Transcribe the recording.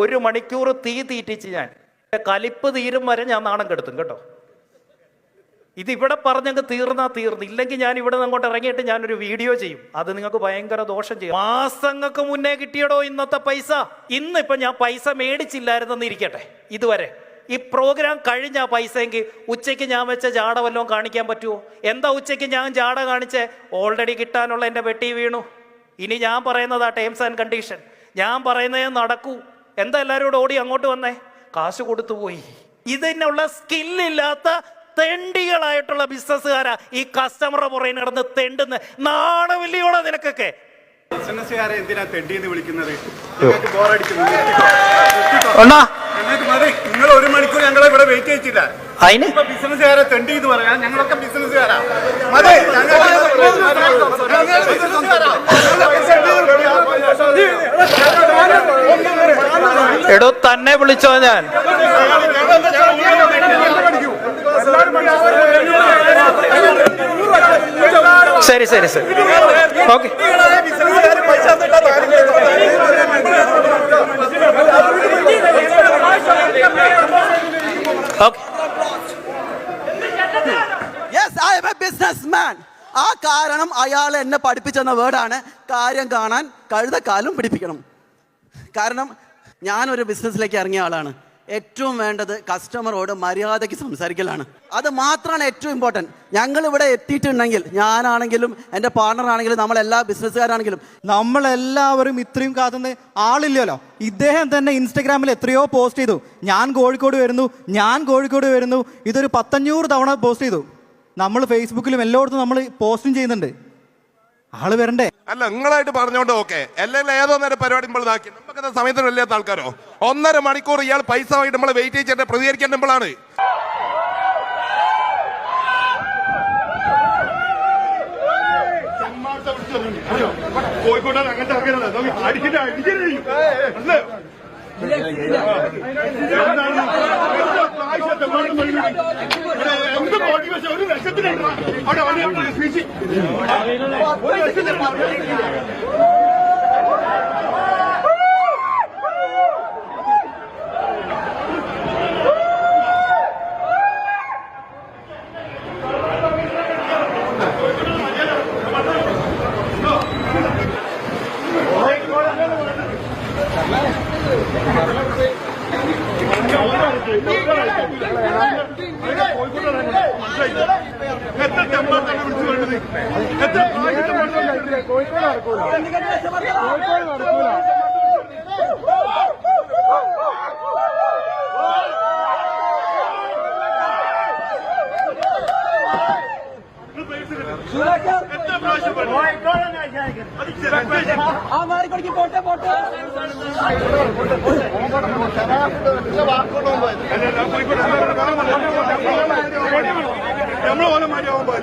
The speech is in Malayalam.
ഒരു മണിക്കൂർ തീ തീറ്റിച്ച് ഞാൻ. കലിപ്പ് തീരും വരെ ഞാൻ നാണം കെടുത്തും കേട്ടോ. ഇതിവിടെ പറഞ്ഞങ്ങ് തീർന്നാ തീർന്നു. ഇല്ലെങ്കിൽ ഞാൻ ഇവിടെ നിന്ന് അങ്ങോട്ട് ഇറങ്ങിയിട്ട് ഞാനൊരു വീഡിയോ ചെയ്യും. അത് നിങ്ങൾക്ക് ഭയങ്കര ദോഷം ചെയ്യും. മാസങ്ങൾക്ക് മുന്നേ കിട്ടിയടോ ഇന്നത്തെ പൈസ? ഇന്ന് ഇപ്പൊ ഞാൻ പൈസ മേടിച്ചില്ലായിരുന്നെന്ന് ഇരിക്കട്ടെ ഇതുവരെ. ഈ പ്രോഗ്രാം കഴിഞ്ഞ പൈസയെങ്കിൽ ഉച്ചയ്ക്ക് ഞാൻ വെച്ച ജാട വല്ലതും കാണിക്കാൻ പറ്റുമോ എന്താ ഉച്ചയ്ക്ക് ഞാൻ ജാട കാണിച്ചേ? ഓൾറെഡി കിട്ടാനുള്ള എന്റെ വെട്ടി വീണു. ഇനി ഞാൻ പറയുന്നതാ ടേംസ് ആൻഡ് കണ്ടീഷൻ ഞാൻ പറയുന്നതേ നടക്കൂ. എന്താ എല്ലാവരും കൂടെ ഓടി അങ്ങോട്ട് വന്നേ? കാശ് കൊടുത്തു പോയി. ഇതിനുള്ള സ്കില്ലില്ലാത്ത തെണ്ടികളായിട്ടുള്ള ബിസിനസ്സുകാരാ ഈ കസ്റ്റമറുടെ പുറകെ നടന്ന് തെണ്ടുന്ന നാണമില്ലയോടെ നിനക്കൊക്കെ? ബിസിനസ്സുകാരെ എന്തിനാ വിളിക്കുന്നത്? അണ്ണാ. ഞങ്ങൾക്ക് മതി. നിങ്ങൾ ഒരു മണിക്കൂർ ഞങ്ങളെ ഇവിടെ വെയിറ്റ് ചെയ്യിച്ചില്ല. അതിന്? ഇപ്പൊ ബിസിനസ്സുകാരെ തെണ്ടി എന്ന് പറയാം. ഞങ്ങളൊക്കെ ബിസിനസ്സുകാരാ മതി ഞങ്ങൾ ബിസിനസ്സുകാരാ. എടോ തന്നെ വിളിച്ചോ ഞാൻ? ശരി ശരി ശരി. ഓക്കെ. ബിസിനസ്സുകാര് പൈസ തന്നിട്ടാ okay. Yes I'm a business ആ കാരണം അയാൾ എന്നെ പഠിപ്പിച്ചെന്ന വേർഡാണ് കാര്യം കാണാൻ കഴുതക്കാലും പിടിപ്പിക്കണം. കാരണം ഞാനൊരു ബിസിനസ്സിലേക്ക് ഇറങ്ങിയ ആളാണ്. ഏറ്റവും വേണ്ടത് കസ്റ്റമറോട് മര്യാദയ്ക്ക് സംസാരിക്കലാണ്. അത് മാത്രമാണ് ഏറ്റവും ഇമ്പോർട്ടന്റ് ഞങ്ങൾ ഇവിടെ എത്തിയിട്ടുണ്ടെങ്കിൽ ഞാനാണെങ്കിലും എന്റെ പാർട്ണർ ആണെങ്കിലും നമ്മളെല്ലാ ബിസിനസ്സുകാരാണെങ്കിലും നമ്മളെല്ലാവരും ഇത്രയും കാത്തുന്ന ആളില്ലല്ലോ. ഇദ്ദേഹം തന്നെ ഇൻസ്റ്റഗ്രാമിൽ എത്രയോ പോസ്റ്റ് ചെയ്തു. ഞാൻ കോഴിക്കോട് വരുന്നു ഞാൻ കോഴിക്കോട് വരുന്നു. ഇതൊരു പത്തഞ്ഞൂറ് തവണ പോസ്റ്റ് ചെയ്തു. നമ്മൾ ഫേസ്ബുക്കിലും എല്ലായിടത്തും നമ്മൾ പോസ്റ്റും ചെയ്യുന്നുണ്ട്. ആൾ വരണ്ടേ? അല്ല നിങ്ങളായിട്ട് പറഞ്ഞോണ്ട് ഓക്കെ. അല്ലെങ്കിൽ ഏതോ നേരം പരിപാടി നമ്മൾ ഇതാക്കി. നമുക്കത് സമയത്തിന് വല്ലാത്ത ആൾക്കാരോ? ഒന്നര മണിക്കൂർ ഇയാൾ പൈസ വൈകിട്ട് നമ്മളെ വെയിറ്റ് ചെയ്തിട്ട് പ്രതികരിക്കേണ്ടപ്പോഴാണ് കോഴിക്കോട്ടാണ് അങ്ങനത്തെ ആൾക്കാരാണ്. അടിച്ചിട്ട് അടിച്ചിട്ട് അല്ലേ? എന്ത് മോട്ടിവേഷൻ ഒരു ലക്ഷത്തിന് അവിടെ വന്ന് സ്പീച്ച് ഒരു ലക്ഷത്തിന് കോഴിക്കോട് നടക്കൂല കോഴിക്കോട് നടക്കൂല എത്ര പ്രാവശ്യം അത് ചില ആ മാറിക്കൊടുക്കി പോട്ടെ പോട്ടെ നമ്മളെ പോലെ മാറ്റി ആവുമ്പോ